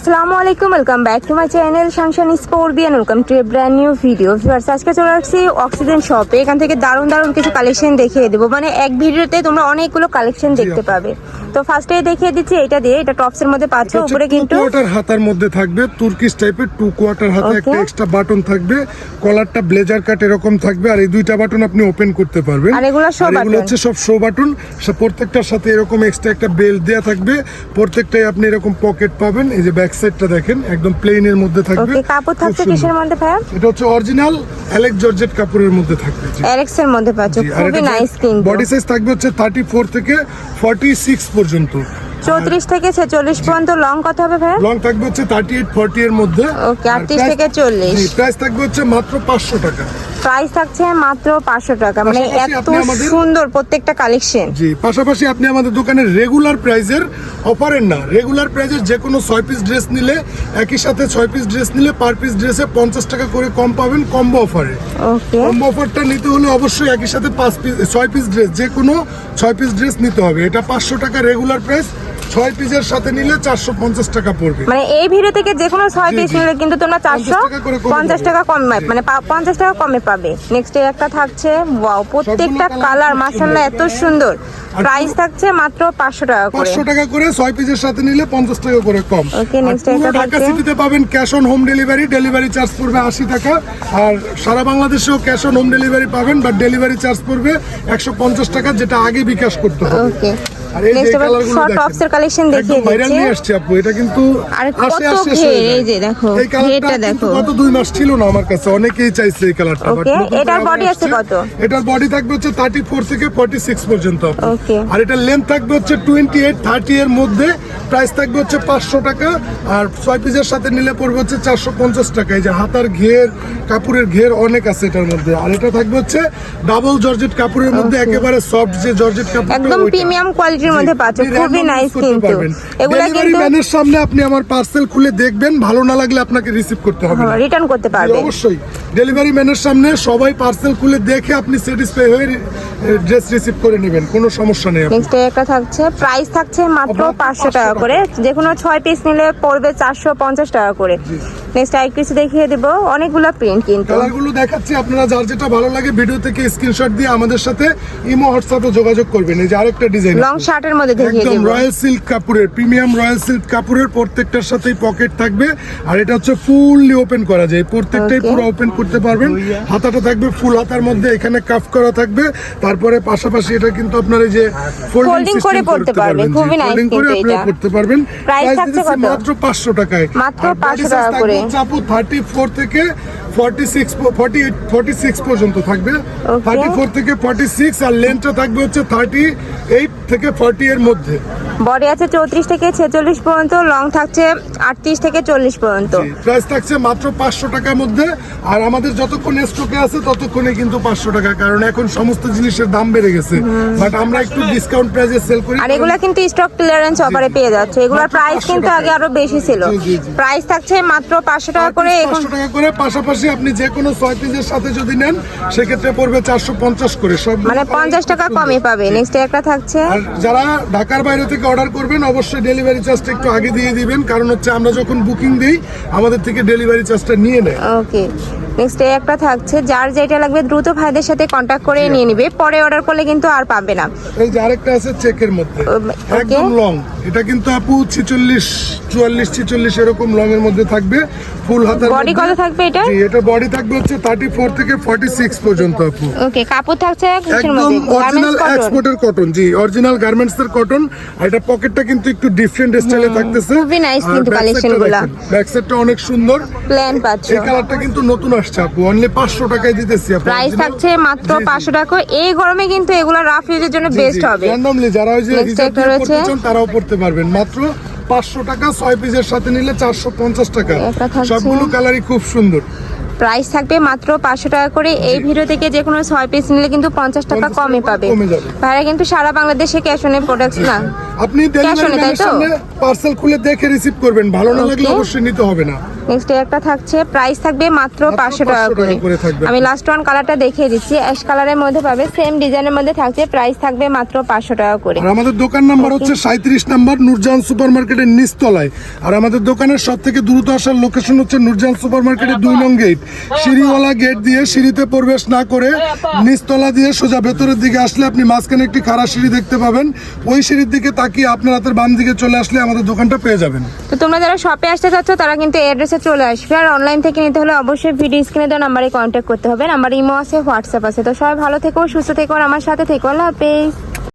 আসসালামু আলাইকুম welcome back to my channel সানশান স্পোর্বিয়ান welcome to a brand new video viewers আজকে চলে আসছি অক্সিজেন শপে এখান থেকে দারুণ দারুণ কিছু কালেকশন দেখিয়ে দেবো। মানে এক ভিডিওতে তোমরা অনেকগুলো কালেকশন দেখতে পাবে। তো ফার্স্টে দেখিয়ে দিচ্ছি এটা দিয়ে। এটা টপসের মধ্যে পাচ্ছ। উপরে কিন্তু কোয়ার্টার হাতার মধ্যে থাকবে। তুর্কিশ টাইপের টু কোয়ার্টার হাতে. একটা এক্সট্রা বাটন থাকবে। কলারটা ব্লেজার কাট এরকম থাকবে। আর এই দুইটা বাটন আপনি ওপেন করতে পারবেন। আর এগুলো সব button? হচ্ছে সব শো বাটন প্রত্যেকটার সাথে এরকম এক্সট্রা একটা বেল্ট দেয়া থাকবে। প্রত্যেকটাই আপনি এরকম পকেট পাবেন। এই যে ব্যাক সাইডটা দেখেন একদম প্লেনের মধ্যে থাকবে। ওকে কাপড় থাকছে কিসের মধ্যে ভাইয়া? এটা হচ্ছে অরিজিনাল অ্যালেক্স জর্জেট কাপড়ের মধ্যে থাকবে। অ্যালেক্স এর মধ্যে পাচ্ছ খুবই নাইস কিন্তু বডি সাইজ থাকবে হচ্ছে থার্টি ফোর থেকে ফর্টি সিক্স পর্যন্ত। চৌত্রিশ থেকে ছেচল্লিশ পর্যন্ত লং কত হবে ভাইয়া? লং থাকবে হচ্ছে থার্টি এইট ফর্টি এর মধ্যে। ওকে আটত্রিশ থেকে চল্লিশ। প্রাইস থাকবে হচ্ছে মাত্র পাঁচশো টাকা। প্রাইস থাকছে মাত্র পাঁচশো টাকা। মানে এত সুন্দর প্রত্যেকটা কালেকশন জি পাশাপাশি আপনি আমাদের দোকানের রেগুলার প্রাইজের অফারের না রেগুলার প্রাইজের যে কোনো ছয় পিস ড্রেস নিলে একই সাথে ছয় পিস ড্রেস নিলে পার পিস ড্রেসে পঞ্চাশ টাকা করে কম পাবেন কম্বো অফারে কম্বো অফারটা নিতে হলে অবশ্যই একই সাথে পাঁচ পিস ছয় পিস ড্রেস যে কোনো ছয় পিস ড্রেস নিতে হবে। এটা পাঁচশো টাকা রেগুলার প্রাইস ছয় পিসের সাথে নিলে চারশো পঞ্চাশ টাকা পড়বে। মানে এই ভিডিও থেকে যে কোনো ছয় পিস। নিলে কিন্তু তোমরা চারশো টাকা করে পঞ্চাশ টাকা কম মানে পঞ্চাশ টাকা কমে পাবে। নেক্সট একটা থাকছে ওয়াও প্রত্যেকটা কালার মাসাল্লাহ এত সুন্দর। প্রাইস থাকছে মাত্র পাঁচশো টাকা করে। পাঁচশো টাকা করে ছয় পিসের সাথে নিলে পঞ্চাশ টাকা করে কম। Next পুরো একটা ঢাকা সিটিতে পাবেন cash on home delivery delivery charge পড়বে আশি টাকা। আর সারা বাংলাদেশেও ক্যাশ অন হোম ডেলিভারি পাবেন বাট ডেলিভারি চার্জ পড়বে একশো পঞ্চাশ টাকা যেটা আগে বিকাশ করতে হবে। ওকে নেক্সট এবার শর্ট টপস এর কালেকশন দেখিয়ে একদম নিয়ে আসছে আপু এটা কিন্তু আর কত ঘের, এই যে দেখো, ঘেরটা দেখো। গত দুই মাস ছিল না আমার কাছে অনেকেই চাইছে এই কালারটা এটার করে আছে কত? এটার বডি থাকবে হচ্ছে থেকে ফর্টি সিক্স পর্যন্ত আপু। আর এটার লেন্থ থাকবে হচ্ছে টোয়েন্টি এইট থার্টি এর মধ্যে। প্রাইস থাকবে হচ্ছে পাঁচশো টাকা আর ছয় পিসের সাথে নিলে পড়বে হচ্ছে চারশো পঞ্চাশ টাকা। এই যে হাতার ঘের কাপড়ের ঘের অনেক আছে এটার মধ্যে। আর এটা থাকবে হচ্ছে ডাবল জর্জেট কাপড়ের মধ্যে একেবারে সফট যে জর্জেট কাপড় একদম প্রিমিয়াম কোয়ালিটির মধ্যে খুবই নাইস কিন্তু। এগুলা কিন্তু ম্যানের সামনে আপনি আমার পার্সেল খুলে দেখবেন ভালো না লাগলে আপনাকে রিসিভ করতে হবে রিটার্ন করতে পারবেন অবশ্যই। ডেলিভারি ম্যানের সামনে সবাই পার্সেল খুলে দেখে আপনি স্যাটিসফাই হয়ে ড্রেস রিসিভ করে নেবেন কোনো সমস্যা নেই নেক্সট একটা থাকছে প্রাইস থাকছে মাত্র পাঁচশো 500 টাকা। করে। যে কোনো ছয় পিস নিলে পড়বে চারশো পঞ্চাশ টাকা করে। নেক্সট আর কিছু দেখিয়ে দিব অনেকগুলো প্রিন্ট কিন্তু। কালারগুলো দেখাচ্ছি আপনারা যার যেটা ভালো লাগে ভিডিও থেকে স্ক্রিনশট দিয়ে আমাদের সাথে ইমো হোয়াটসঅ্যাপে যোগাযোগ করবেন। এই যে আরেকটা ডিজাইন লং শার্টের মধ্যে দেখিয়ে একদম রয়্যাল সিল্ক কাপড়ের প্রিমিয়াম রয়্যাল সিল্ক কাপড়ের প্রত্যেকটার সাথেই পকেট থাকবে। আর এটা হচ্ছে ফুললি ওপেন করা যায়। প্রত্যেকটাই পুরো ওপেন করতে পারবেন। হাতাটা থাকবে ফুল হাতার মধ্যে এখানে কাফ করা থাকবে। তারপরে পাশাপাশি এটা কিন্তু আপনার এই যে ফোল্ডিং করে পড়তে পারবেন। খুবই নাইস ফোল্ডিং করে আপনি পারবেন। Price থাকছে কত? মাত্র 500 টাকায়। মাত্র আর body 500 টাকা করে। চাপু 34 থেকে 46 48 46 পর্যন্ত থাকবে। Okay. 34 থেকে 46 আর লেন্থটা থাকবে হচ্ছে 38 থেকে 40 এর মধ্যে। বডি আছে চৌত্রিশ থেকে ছেচল্লিশ পর্যন্ত লং থাকছে আটত্রিশ থেকে চল্লিশ পর্যন্ত। প্রাইস থাকছে মাত্র পাঁচশো টাকার মধ্যে আর আমাদের যতক্ষণ স্টকে আছে ততক্ষণে কিন্তু পাঁচশো টাকা কারণ এখন সমস্ত জিনিসের দাম বেড়ে গেছে। বাট আমরা একটু ডিসকাউন্ট প্রাইসে সেল করি। আর এগুলা কিন্তু স্টক ক্লিয়ারেন্স অফারে পেয়ে যাচ্ছে। এগুলোর প্রাইস কিন্তু আগে আরও বেশি ছিল। প্রাইস থাকছে মাত্র পাঁচশো টাকা করে পাঁচশো টাকা করে পাশাপাশি আপনি যে কোনো ছয় পিসের সাথে যদি নেন সেক্ষেত্রে পড়বে চারশো পঞ্চাশ করে। সব মানে পঞ্চাশ টাকা কমই পাবে। নেক্সট একটা থাকছে। আর যারা ঢাকার বাইরে থেকে অর্ডার করবেন অবশ্যই ডেলিভারি চার্জটা একটু আগে দিয়ে দিবেন। কারণ হচ্ছে আমরা যখন বুকিং দিই আমাদের থেকে ডেলিভারি চার্জটা নিয়ে নেয়। ওকে নেক্সট এই একটা থাকছে যার যেটা লাগবে দ্রুত ভাইদের সাথে কন্ট্যাক্ট করে নিয়ে নিবে। পরে অর্ডার করলে কিন্তু আর পাবে না। এই যে আরেকটা আছে চেকের মধ্যে। Um, একদম লং এটা কিন্তু আপু ছিচল্লিশ চুয়াল্লিশ ছিচল্লিশ এরকম লং এর মধ্যে থাকবে। ফুল হাতার বডি কত থাকবে এটা? জি, এটা বডি থাকবে হচ্ছে থার্টি ফোর থেকে ফর্টি সিক্স পর্যন্ত আপু। ওকে কাপড় থাকছে একদম অরিজিনাল এক্সপোর্টের কটন জি অরিজিনাল গার্মেন্টস এর কটন আর এটা পকেটটা কিন্তু একটু ডিফারেন্ট স্টাইলে থাকতেছে। খুবই nice কিন্তু collection গুলা। ব্যাক সাইডটা অনেক সুন্দর। প্ল্যান পাচ্ছ। এই কালারটা কিন্তু নতুন আসছে আপু? অনলি পাঁচশো টাকায় দিতেছি প্রাইস থাকছে মাত্র। পাঁচশো টাকা। এই গরমে কিন্তু এগুলো রাফ ইউজের জন্য বেস্ট হবে। র্যান্ডমলি যারা ওই যে তারাও পড়তে পারবেন। মাত্র পাঁচশো টাকা ছয় পিসের সাথে নিলে চারশো পঞ্চাশ টাকা। সবগুলো কালারই খুব সুন্দর। প্রাইস থাকবে মাত্র পাঁচশো টাকা করে। এই ভিডিও থেকে যে কোনো ছয় পিস নিলে কিন্তু পঞ্চাশ টাকা 50 কমে পাবে কিন্তু সারা বাংলাদেশে ক্যাশ অনে প্রোডাক্ট না। আপনি পার্সেল খুলে দেখে রিসিভ করবেন। ভালো না লাগলে অবশ্যই নিতে হবে না। নেক্সট একটা থাকছে প্রাইস থাকবে মাত্র পাঁচশো টাকা করে। আমি লাস্ট ওয়ান কালারটা দেখিয়ে দিচ্ছি অ্যাশ কালারের মধ্যে পাবে সেম ডিজাইনের মধ্যে থাকছে প্রাইস থাকবে মাত্র পাঁচশো টাকা করে। আর আমাদের দোকান নাম্বার হচ্ছে সাঁত্রিশ নাম্বার নূরজাহান সুপার মার্কেটের নিচতলায়। আর আমাদের দোকানের সব থেকে দ্রুত আসার লোকেশন হচ্ছে নূরজাহান সুপার মার্কেটের দুই নং গেট সিঁড়িওয়ালা গেট দিয়ে সিঁড়িতে প্রবেশ না করে নিচতলা দিয়ে সোজা ভেতরের দিকে আসলে আপনি মাঝখানে একটি খাড়া সিঁড়ি দেখতে পাবেন। ওই সিঁড়ির দিকে তাকিয়ে আপনার হাতের বাম দিকে চলে আসলে আমাদের দোকানটা পেয়ে যাবেন। তো তোমরা যারা শপে আসতে চাচ্ছ তারা কিন্তু অ্যাড্রেসে চলে আসবে। আর অনলাইন থেকে নিতে হলে অবশ্যই ভিডিও স্ক্রিনে দেওয়া নাম্বারে কন্ট্যাক্ট করতে হবে। নাম্বার ইমো আছে হোয়াটসঅ্যাপ আছে। তো সবাই ভালো থেকো, সুস্থ থেকো, আর আমার সাথে থেকো। আল্লাহ হাফেজ।